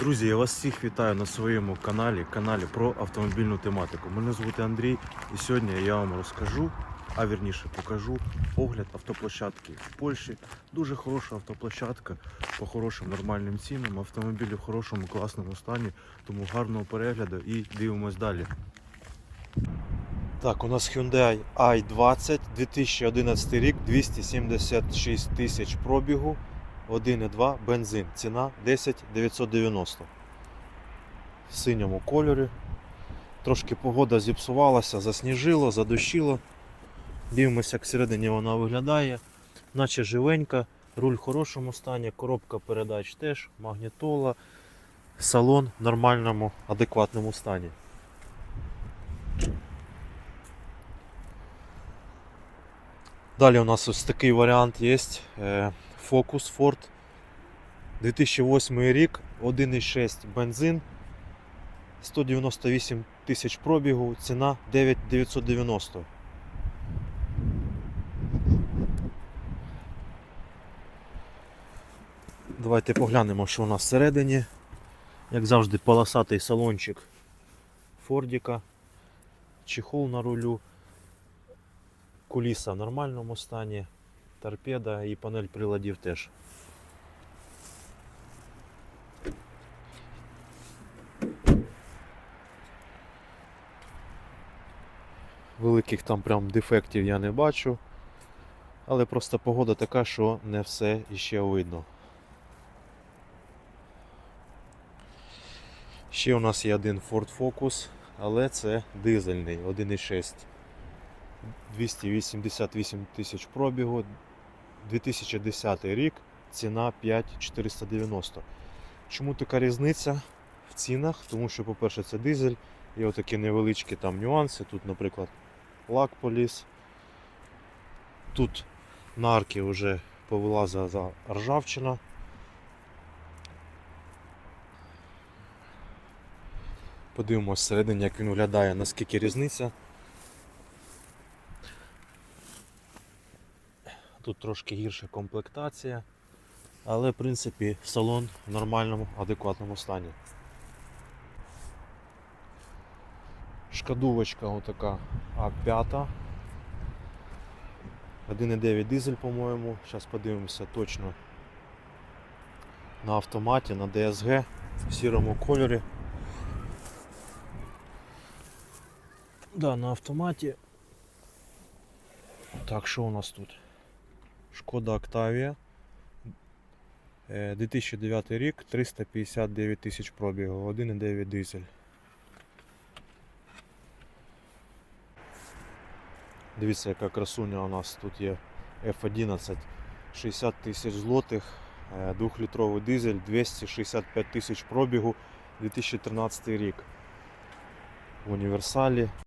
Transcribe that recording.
Друзі, я вас всіх вітаю на своєму каналі, каналі про автомобільну тематику. Мене звати Андрій, і сьогодні я вам розкажу, а вірніше покажу огляд автоплощадки в Польщі. Дуже хороша автоплощадка по хорошим нормальним цінам. Автомобілі в хорошому класному стані, тому гарного перегляду і дивимось далі. Так, у нас Hyundai i20 2011 рік, 276 тисяч пробігу. 1,2 бензин. Ціна 10 990. В синьому кольорі. Трошки погода зіпсувалася, засніжило, задощило. Дивимося, як всередині вона виглядає. Наче живенька, руль в хорошому стані, коробка передач теж, магнітола, салон в нормальному, адекватному стані. Далі у нас ось такий варіант є. Focus Ford 2008 рік, 1,6 бензин, 198 тисяч пробігу, ціна 9990. Давайте поглянемо, що у нас всередині. Як завжди, полосатий салончик Фордіка, чехол на рулю, куліса в нормальному стані, торпеда і панель приладів теж. Великих там прям дефектів я не бачу, але просто погода така, що не все іще видно. Ще у нас є один Ford Focus, але це дизельний 1,6. 288 тисяч пробігу, 2010 рік, ціна 5490. Чому така різниця в цінах? Тому що, по-перше, це дизель, є отакі невеличкі там нюанси. Тут, наприклад, лак поліз. Тут на арки вже повилазила за ржавчина. Подивимось всередині, як він виглядає, наскільки різниця. Тут трошки гірша комплектація, але в принципі салон в нормальному, адекватному стані. Шкадувочка отака А5. 1,9 дизель, по-моєму. Зараз подивимося точно на автоматі, на DSG в сірому кольорі. Да, на автоматі. Так, що у нас тут? Шкода. Е, 2009 рік, 359 тисяч пробігу, 1,9 дизель. Дивіться, яка красуня у нас тут є F11. 60 тисяч злотих, 2-літровий дизель, 265 тисяч пробігу, 2013 рік. В універсалі.